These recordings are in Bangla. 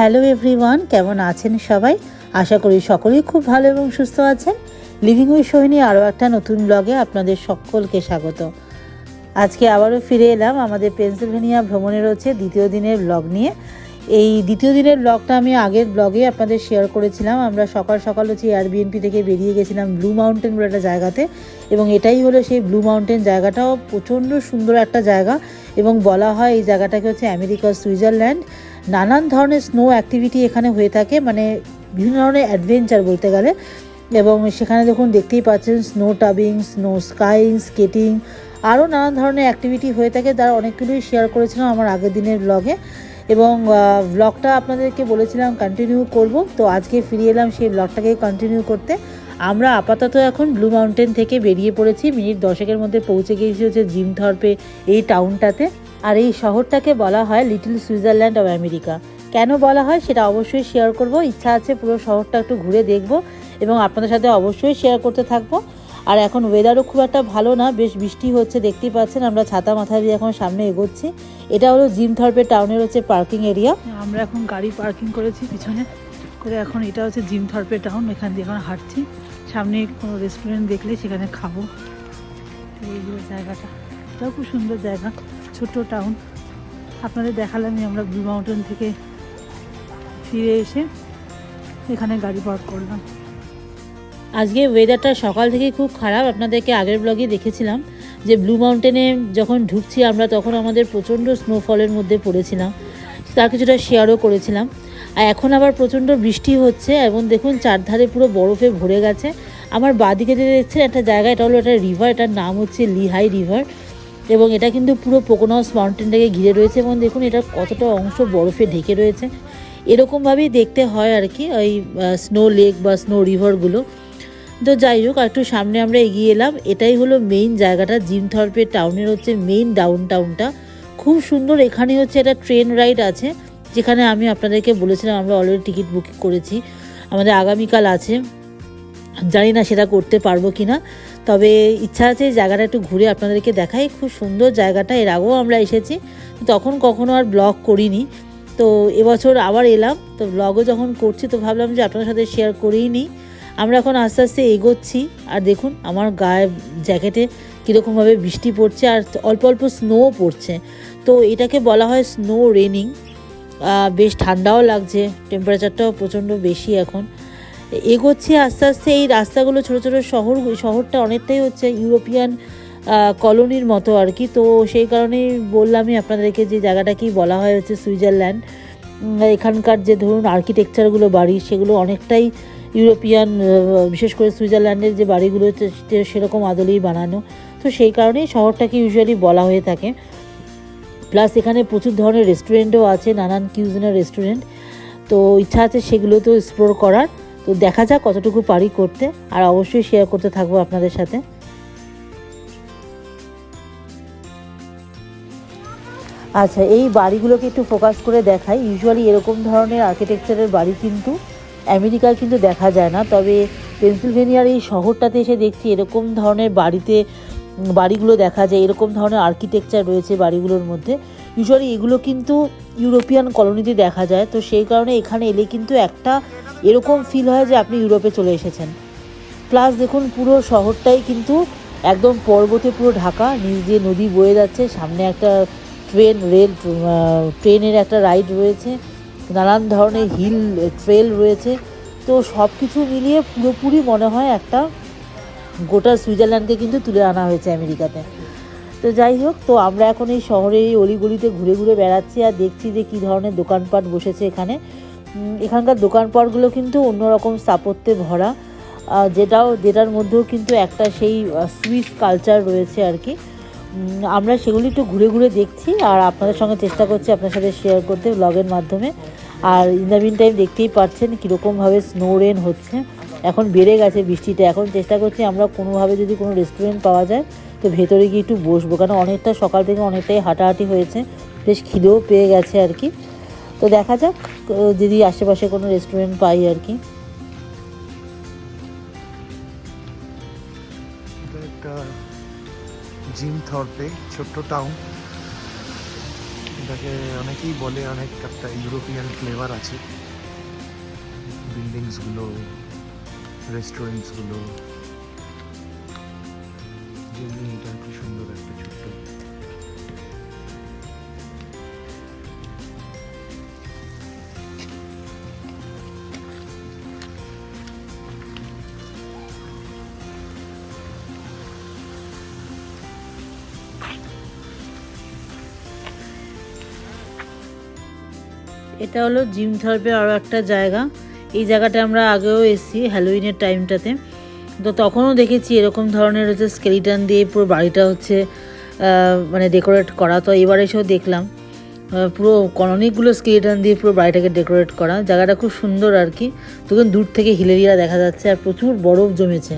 হ্যালো এভরিওয়ান, কেমন আছেন সবাই? আশা করি সকলেই খুব ভালো এবং সুস্থ আছেন। লিভিং উই সোহিনী আরও একটা নতুন ব্লগে আপনাদের সকলকে স্বাগত। আজকে আবারও ফিরে এলাম। আমাদের পেনসিলভেনিয়া ভ্রমণের হচ্ছে দ্বিতীয় দিনের ব্লগ নিয়ে। এই দ্বিতীয় দিনের ব্লগটা আমি আগের ব্লগে আপনাদের শেয়ার করেছিলাম। আমরা সকাল সকাল হচ্ছে এয়ারবিএনপি থেকে বেরিয়ে গেছিলাম ব্লু মাউন্টেন বলে একটা জায়গাতে। এবং এটাই হলো সেই ব্লু মাউন্টেন জায়গাটাও প্রচণ্ড সুন্দর একটা জায়গা। এবং বলা হয় এই জায়গাটাকে হচ্ছে আমেরিকার সুইজারল্যান্ড নানান ধরনের স্নো অ্যাক্টিভিটি এখানে হয়ে থাকে মানে বিভিন্ন ধরনের অ্যাডভেঞ্চার বলতে গেলে। এবং সেখানে দেখুন, দেখতেই পাচ্ছেন snow tubing snow skiing skating আরও নানান ধরনের অ্যাক্টিভিটি হয়ে থাকে তার অনেকগুলোই শেয়ার করেছিলাম আমার আগের দিনের ব্লগে এবং ব্লগটা আপনাদেরকে বলেছিলাম কন্টিনিউ করব, তো আজকে ফিরে এলাম সেই ব্লগটাকেই কন্টিনিউ করতে। আমরা আপাতত এখন ব্লু মাউন্টেন থেকে বেরিয়ে পড়েছি, মিনিট দশেকের মধ্যে পৌঁছে গিয়েছি হচ্ছে জিম থর্পে এই টাউনটাতে আর এই শহরটাকে বলা হয় লিটল সুইজারল্যান্ড অফ আমেরিকা। কেন বলা হয় সেটা অবশ্যই শেয়ার করব। ইচ্ছা আছে পুরো শহরটা একটু ঘুরে দেখব এবং আপনাদের সাথে অবশ্যই শেয়ার করতে থাকব। আর এখন ওয়েদারও খুব একটা ভালো না, বেশ বৃষ্টি হচ্ছে, দেখতেই পাচ্ছেন আমরা ছাতা মাথায় দিয়ে এখন সামনে এগোচ্ছি। এটা হলো জিম থর্পের টাউনের হচ্ছে পার্কিং এরিয়া আমরা এখন গাড়ি পার্কিং করেছি পিছনে। করে এখন এটা হচ্ছে জিম থর্পের টাউন এখান দিয়ে এখন হাঁটছি। সামনে কোনো রেস্টুরেন্ট দেখলে সেখানে খাব। তো এই জায়গাটা। এটাও খুব সুন্দর জায়গা। ছোট টাউন আপনাদের দেখালামই আমরা ব্লু মাউন্টেন থেকে ফিরে এসে এখানে গাড়ি পার্ক করলাম। আজকে ওয়েদারটা সকাল থেকে খুব খারাপ, আপনাদেরকে আগের ব্লগে দেখেছিলাম যে ব্লু মাউন্টেনে যখন ঢুকছি আমরা তখন আমাদের প্রচণ্ড স্নোফলের মধ্যে পড়েছিলাম, তার কিছুটা শেয়ারও করেছিলাম। আর এখন আবার প্রচণ্ড বৃষ্টি হচ্ছে এবং দেখুন চারধারে পুরো বরফে ভরে গেছে। আমার বাদিকে যে দেখছেন একটা জায়গা, এটা হলো একটা রিভার এটার নাম হচ্ছে লিহাই রিভার এবং এটা কিন্তু পুরো পোকোনস মাউন্টেনটাকে ঘিরে রয়েছে এবং দেখুন এটার কতটা অংশ বরফে ঢেকে রয়েছে। এরকমভাবেই দেখতে হয় আর কি, ওই স্নো লেক বা স্নো রিভারগুলো তো যাই হোক একটু সামনে আমরা এগিয়ে এলাম। এটাই হলো মেইন জায়গাটা জিম থর্পের টাউনের হচ্ছে মেইন ডাউন টাউনটা খুব সুন্দর, এখানে হচ্ছে একটা ট্রেন রাইড আছে, যেখানে আমি আপনাদেরকে বলেছিলাম, আমরা অলরেডি টিকিট বুকিং করেছি। আমাদের আগামীকাল আছে। জানি না সেটা করতে পারব কি না তবে ইচ্ছা আছে জায়গাটা একটু ঘুরে আপনাদেরকে দেখাই, খুব সুন্দর জায়গাটা, এর আগেও আমরা এসেছি, তখন কখনো আর ব্লগ করিনি, তো এবছর আবার এলাম, তো ব্লগও যখন করছি তো ভাবলাম যে আপনাদের সাথে শেয়ার করেই নিই, আমরা এখন আস্তে আস্তে এগোচ্ছি, আর দেখুন আমার গায়ে জ্যাকেটে কীরকমভাবে বৃষ্টি পড়ছে, আর অল্প অল্প স্নোও পড়ছে, তো এটাকে বলা হয় স্নো রেনিং বেশ ঠান্ডাও লাগছে টেম্পারেচারটাও প্রচণ্ড বেশি এখন এগোচ্ছি আস্তে আস্তে, এই রাস্তাগুলো, ছোটো ছোটো শহর, শহরটা অনেকটাই হচ্ছে ইউরোপিয়ান কলোনির মতো আর কি। তো সেই কারণেই বললামই আপনাদেরকে যে জায়গাটাকেই বলা হয় হচ্ছে সুইজারল্যান্ড। এখানকার যে ধরুন আর্কিটেকচারগুলো বাড়ি, সেগুলো অনেকটাই ইউরোপিয়ান বিশেষ করে সুইজারল্যান্ডের যে বাড়িগুলো সেরকম আদলেই বানানো। তো সেই কারণেই শহরটাকে ইউজুয়ালি বলা হয়ে থাকে। প্লাস এখানে প্রচুর ধরনের রেস্টুরেন্টও আছে, নানান কিউজিনের রেস্টুরেন্ট তো ইচ্ছা আছে সেগুলো তো এক্সপ্লোর করার। তো দেখা যাক কতটুকু পারি করতে, আর অবশ্যই শেয়ার করতে থাকব আপনাদের সাথে। আচ্ছা এই বাড়িগুলোকে একটু ফোকাস করে দেখাই। ইউজুয়ালি এরকম ধরনের আর্কিটেকচারের বাড়ি কিন্তু আমেরিকায় কিন্তু দেখা যায় না। তবে পেনসিলভেনিয়ার এই শহরটাতে এসে দেখছি এরকম ধরনের বাড়িতে বাড়িগুলো দেখা যায়। এরকম ধরনের আর্কিটেকচার রয়েছে বাড়িগুলোর মধ্যে। ইউজুয়ালি এগুলো কিন্তু ইউরোপিয়ান কলোনিতে দেখা যায়। তো সেই কারণে এখানে এলে কিন্তু একটা এরকম ফিল হয় যে আপনি ইউরোপে চলে এসেছেন। প্লাস দেখুন, পুরো শহরটাই কিন্তু একদম পর্বতে পুরো ঢাকা। নিচ দিয়ে নদী বয়ে যাচ্ছে, সামনে একটা ট্রেন রেল ট্রেনের একটা রাইড রয়েছে। নানান ধরনের হিল ট্রেল রয়েছে। তো সব কিছু মিলিয়ে পুরোপুরি মনে হয় একটা গোটা সুইজারল্যান্ডকে কিন্তু তুলে আনা হয়েছে আমেরিকাতে। তো যাই হোক, তো আমরা এখন এই শহরে এই অলিগলিতে ঘুরে ঘুরে বেড়াচ্ছি আর দেখছি যে কী ধরনের দোকানপাট বসেছে এখানে। এখানকার দোকানপাটগুলো কিন্তু অন্যরকম স্থাপত্যে ভরা যেটাও, যেটার মধ্যেও কিন্তু একটা সেই সুইস কালচার রয়েছে আর কি। আমরা সেগুলি একটু ঘুরে ঘুরে দেখছি আর আপনাদের সঙ্গে চেষ্টা করছি আপনার সাথে শেয়ার করতে ব্লগের মাধ্যমে। আর ইন দ্য মিন টাইম দেখতেই পাচ্ছেন কীরকমভাবে স্নো রেন হচ্ছে। এখন বেড়ে গেছে বৃষ্টিটা। এখন চেষ্টা করছি আমরা কোনোভাবে যদি কোনো রেস্টুরেন্ট পাওয়া যায়, তো ভেতরে গিয়ে একটু বসবো। কারণ অনেকটা সকাল থেকে অনেকটাই হাঁটাহাঁটি হয়েছে। বেশ খিদেও পেয়ে গেছে আর কি। তো দেখা যাক যদি আশেপাশে কোনো রেস্টুরেন্ট পাই আর কি। জিম থর্পে, ছোট্ট টাউন এটাকে অনেকেই বলে অনেক একটা ইউরোপিয়ান ফ্লেভার আছে। বিল্ডিংসগুলো রেস্টুরেন্টসগুলো যেমনি এটা কি সুন্দর একটা এটা হলো জিম থার্পের আরও একটা জায়গা। এই জায়গাটা আমরা আগেও এসেছি হ্যালোইনের টাইমটাতে। তো তখনও দেখেছি এরকম ধরনের হচ্ছে স্কেলিটান দিয়ে পুরো বাড়িটা হচ্ছে মানে ডেকোরেট করা। তো এবার এসেও দেখলাম পুরো অনেকগুলো স্কেলিটান দিয়ে পুরো বাড়িটাকে ডেকোরেট করা। জায়গাটা খুব সুন্দর আর কি। তখন দূর থেকে হিলেরিয়া দেখা যাচ্ছে আর প্রচুর বরফ জমেছে।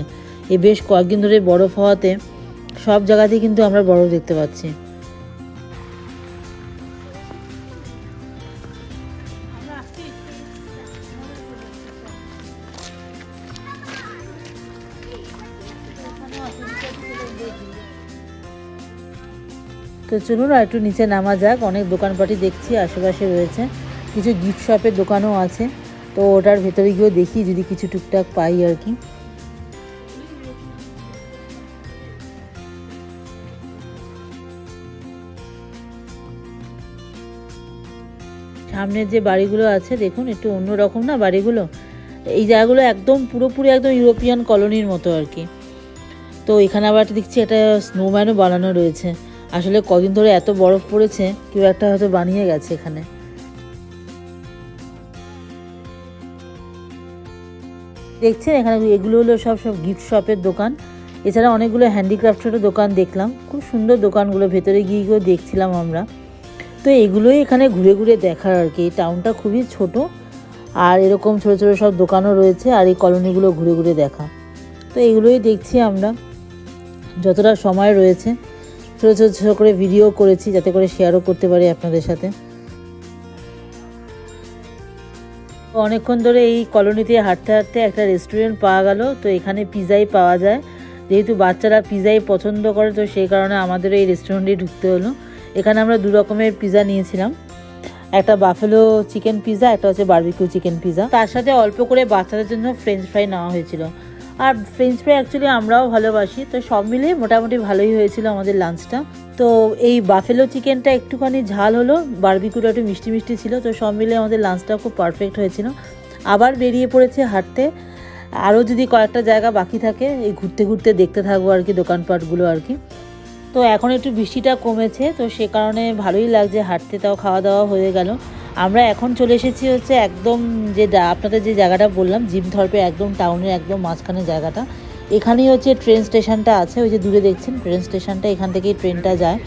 এই বেশ কয়েকদিন ধরে বরফ হওয়াতে সব জায়গাতেই কিন্তু আমরা বরফ দেখতে পাচ্ছি। তো চলুন আর একটু নিচে নামা যাক। অনেক দোকানপাটি দেখছি, আশেপাশে রয়েছে। কিছু গিফট শপের দোকানও আছে। তো ওটার ভেতরে গিয়েও দেখি, যদি কিছু টুকটাক পাই আর কি। সামনের যে বাড়িগুলো আছে, দেখুন, একটু অন্যরকম না বাড়িগুলো? এই জায়গাগুলো একদম পুরোপুরি একদম ইউরোপিয়ান কলোনির মতো আর কি। তো এখানে আবার দেখছি একটা স্নোম্যানও বানানো রয়েছে। আসলে কদিন ধরে এত বরফ পড়েছে, কেউ একটা হয়তো বানিয়ে গেছে এখানে। দেখছেন এখানে এগুলো হলো সব সব গিফট শপের দোকান। এছাড়া অনেকগুলো হ্যান্ডিক্রাফটেরও দোকান দেখলাম। খুব সুন্দর দোকানগুলো, ভেতরে গিয়ে গিয়েও দেখছিলাম আমরা। তো এগুলোই এখানে ঘুরে ঘুরে দেখার আর কি। টাউনটা খুবই ছোট, আর এরকম ছোট ছোট সব দোকানও রয়েছে, আর এই কলোনিগুলো ঘুরে ঘুরে দেখা। তো এগুলোই দেখছি আমরা, যতটা সময় রয়েছে। ছোটো ছোটো ছোটো করে ভিডিও করেছি, যাতে করে শেয়ারও করতে পারি আপনাদের সাথে। অনেকক্ষণ ধরে এই কলোনিতে হাঁটতে হাঁটতে একটা রেস্টুরেন্ট পাওয়া গেল, তো এখানে পিৎজাই পাওয়া যায়। যেহেতু বাচ্চারা পিৎজাই পছন্দ করে, তো সেই কারণে আমাদের এই রেস্টুরেন্টে ঢুকতে হলো। এখানে আমরা দু রকমের পিৎজা নিয়েছিলাম। একটা বাফেলো চিকেন পিৎজা একটা হচ্ছে বার্বিকিউ চিকেন পিৎজা তার সাথে অল্প করে বাচ্চাদের জন্য ফ্রেঞ্চ ফ্রাই নেওয়া হয়েছিল। আর ফ্রেঞ্চ ফ্রাই অ্যাকচুয়ালি আমরাও ভালোবাসি। তো সব মিলিয়ে মোটামুটি ভালোই হয়েছিল আমাদের লাঞ্চটা তো এই বাফেলো চিকেনটা একটুখানি ঝাল হলো বারবিকিউটা একটু মিষ্টি মিষ্টি ছিল, তো সব মিলিয়ে আমাদের লাঞ্চটা খুব পারফেক্ট হয়েছিল। আবার বেরিয়ে পড়েছে হাঁটতে। আরও যদি কয়েকটা জায়গা বাকি থাকে, এই ঘুরতে ঘুরতে দেখতে থাকব আর কি, দোকানপাটগুলো আর কি। তো এখন একটু বৃষ্টিটা কমেছে, তো সে কারণে ভালোই লাগছে, হাঁটতে তাও খাওয়া দাওয়া হয়ে গেল। আমরা এখন চলে এসেছি হচ্ছে একদম যে আপনাদের যে জায়গাটা বললাম জিম ধরপে একদম টাউনের একদম মাঝখানে জায়গাটা। এখানেই হচ্ছে ট্রেন স্টেশনটা আছে, ওই যে দূরে দেখছেন ট্রেন স্টেশনটা এখান থেকেই ট্রেনটা যায়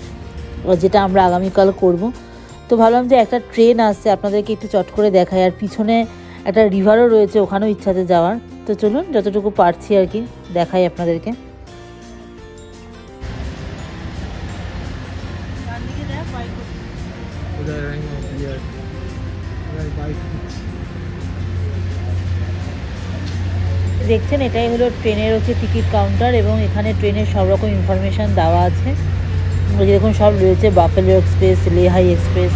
যেটা আমরা আগামীকাল করব। তো ভাবলাম যে একটা ট্রেন আসছে, আপনাদেরকে একটু চট করে দেখাই। আর পিছনে একটা রিভারও রয়েছে, ওখানেও ইচ্ছাতে যাওয়ার। তো চলুন, যতটুকু পারছি আর কি, দেখাই আপনাদেরকে। দেখছেন, এটাই হলো ট্রেনের হচ্ছে টিকিট কাউন্টার এবং এখানে ট্রেনের সব রকম ইনফরমেশান দেওয়া আছে। দেখুন, সব রয়েছে, বাফেলো এক্সপ্রেস, লেহাই এক্সপ্রেস।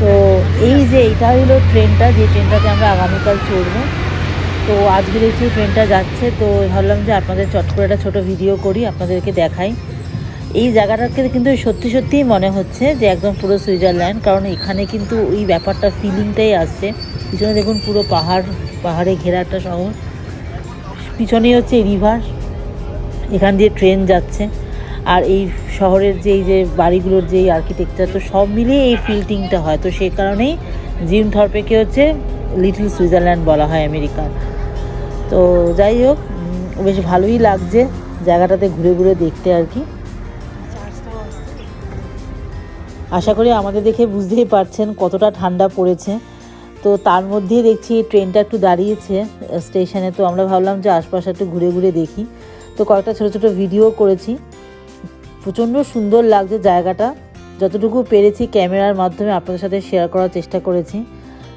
তো এই যে এটা হলো ট্রেনটা, যে ট্রেনটাতে আমরা আগামীকাল চড়বো। তো আজকে দেখছি ট্রেনটা যাচ্ছে, তো ভাবলাম যে আপনাদের চট করে একটা ছোটো ভিডিও করি, আপনাদেরকে দেখাই। এই জায়গাটাকে কিন্তু সত্যি সত্যিই মনে হচ্ছে যে একদম পুরো সুইজারল্যান্ড, কারণ এখানে কিন্তু ওই ব্যাপারটা ফিলিংটাই আসছে। পিছনে দেখুন পুরো পাহাড়, পাহাড়ে ঘেরা একটা শহর। পিছনেই হচ্ছে রিভার এখান দিয়ে ট্রেন যাচ্ছে। আর এই শহরের যে এই যে বাড়িগুলোর যে আর্কিটেকচার তো সব মিলিয়ে এই ফিল্টিংটা হয়। তো সেই কারণেই জিম থরপেকে হচ্ছে লিটল সুইজারল্যান্ড বলা হয় আমেরিকার। তো যাই হোক বেশ ভালোই লাগছে জায়গাটাতে ঘুরে ঘুরে দেখতে আর কি। আশা করি আমাদের দেখে বুঝতেই পারছেন কতটা ঠান্ডা পড়েছে। তো তার মধ্যেই দেখছি ট্রেনটা একটু দাঁড়িয়েছে, স্টেশনে। তো আমরা ভাবলাম যে আশপাশে একটু ঘুরে ঘুরে দেখি। তো কয়েকটা ছোটো ছোটো ভিডিও করেছি। প্রচণ্ড সুন্দর লাগছে জায়গাটা। যতটুকু পেরেছি ক্যামেরার মাধ্যমে আপনাদের সাথে শেয়ার করার চেষ্টা করেছি।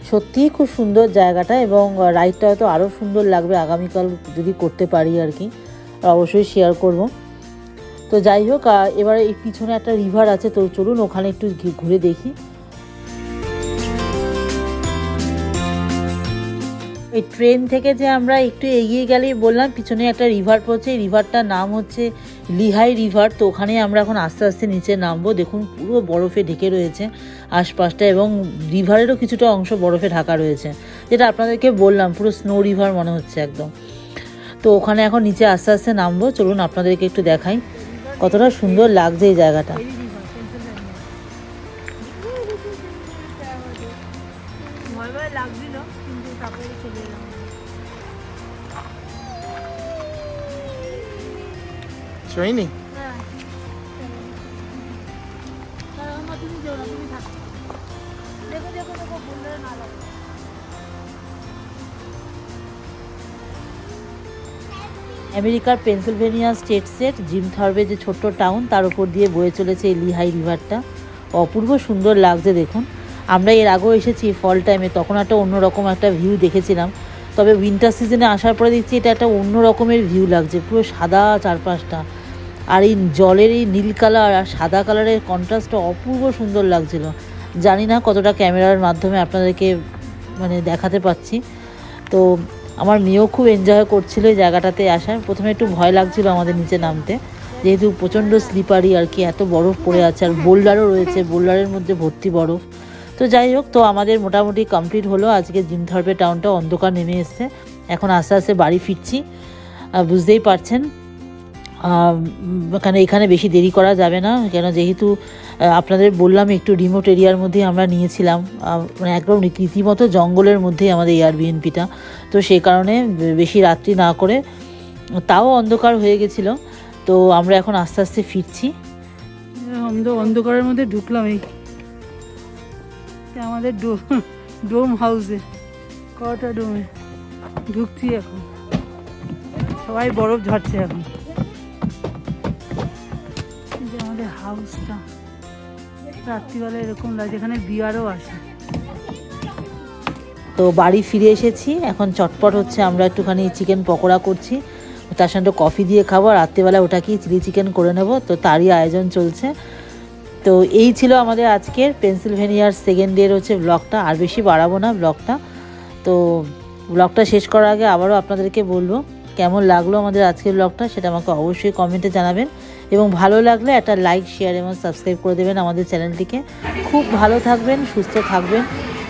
সত্যিই খুব সুন্দর জায়গাটা এবং রাইডটা হয়তো আরও সুন্দর লাগবে আগামীকাল যদি করতে পারি আর কি, অবশ্যই শেয়ার করব। তো যাই হোক এবারে এই পিছনে একটা রিভার আছে, তো চলুন ওখানে একটু ঘুরে দেখি। এই ট্রেন থেকে যে আমরা একটু এগিয়ে গেলেই বললাম, পিছনে একটা রিভার পড়ছে রিভারটার নাম হচ্ছে লিহাই রিভার তো ওখানে আমরা এখন আস্তে আস্তে নিচে নামবো। দেখুন, পুরো বরফে ঢেকে রয়েছে আশপাশটা এবং রিভারেরও কিছুটা অংশ বরফে ঢাকা রয়েছে, যেটা আপনাদেরকে বললাম, পুরো স্নো রিভার মনে হচ্ছে একদম। তো ওখানে এখন নিচে আস্তে আস্তে নামবো। চলুন আপনাদেরকে একটু দেখাই কতটা সুন্দর লাগছে এই জায়গাটা। লাগে আমেরিকার পেনসিলভেনিয়া স্টেটসের জিম থার্বে যে ছোট্ট টাউন, তার উপর দিয়ে বয়ে চলেছে এই লিহাই রিভারটা। অপূর্ব সুন্দর লাগছে দেখুন। আমরা এর আগেও এসেছি ফল টাইমে তখন একটা অন্যরকম একটা ভিউ দেখেছিলাম। তবে উইন্টার সিজনে আসার পরে দেখছি এটা একটা অন্য রকমের ভিউ লাগছে, পুরো সাদা চারপাশটা। আর এই জলের এই নীল কালার আর সাদা কালারের কন্ট্রাস্টটা অপূর্ব সুন্দর লাগছিল। জানি না কতটা ক্যামেরার মাধ্যমে আপনাদেরকে মানে দেখাতে পাচ্ছি। তো আমার মেয়েও খুব এনজয় করছিল এই জায়গাটাতে আসার। প্রথমে একটু ভয় লাগছিল আমাদের নিচে নামতে। যেহেতু প্রচণ্ড স্লিপারি আর কি, এত বরফ পড়ে আছে। আর বোল্ডারও রয়েছে, বোল্ডারের মধ্যে ভর্তি বরফ। তো যাই হোক, তো আমাদের মোটামুটি কমপ্লিট হলো। আজকে জিমথর্পে টাউনটা অন্ধকার নেমে এসছে। এখন আস্তে আস্তে বাড়ি ফিরছি। বুঝতেই পারছেন। আহ, এখানে বেশি দেরি করা যাবে না? কেন যেহেতু আপনাদের বললাম একটু রিমোট এরিয়ার মধ্যেই আমরা নিয়েছিলাম। মানে একদম রীতিমতো জঙ্গলের মধ্যেই আমাদের এয়ারবিএনপিটা তো সেই কারণে বেশি রাত্রি না করে তাও অন্ধকার হয়ে গেছিল। তো আমরা এখন আস্তে আস্তে ফিরছি। অন্ধ অন্ধকারের মধ্যে ঢুকলাম এই আমাদের ডোম হাউসে। কটা ডোমে? ঢুকছি এখন। সবাই বরফ ঝরছে এখন। হাউসটা রাত্রিবেলা এরকম লাগে এখানে বিয়ারও আসে। তো বাড়ি ফিরে এসেছি, এখন চটপট হচ্ছে আমরা একটুখানি চিকেন পকোড়া করছি। তার সঙ্গে কফি দিয়ে খাব রাত্রিবেলা ওটাকেই চিলি চিকেন করে নেব, তো তারই আয়োজন চলছে। তো এই ছিল আমাদের আজকের পেনসিলভেনিয়ার সেকেন্ড ডের হচ্ছে ব্লগটা আর বেশি বাড়াবো না ব্লগটা তো ব্লগটা শেষ করার আগে আবারও আপনাদেরকে বলব, কেমন লাগল আমাদের আজকের ব্লগটা সেটা আমাকে অবশ্যই কমেন্টে জানাবেন। এবং ভালো লাগলে একটা লাইক শেয়ার এবং সাবস্ক্রাইব করে দেবেন আমাদের চ্যানেলটিকে। খুব ভালো থাকবেন, সুস্থ থাকবেন।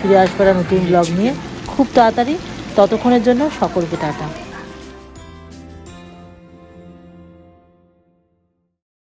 ফিরে আসবার নতুন ব্লগ নিয়ে। খুব তাড়াতাড়ি। ততক্ষণের জন্য সকলকে টাটা।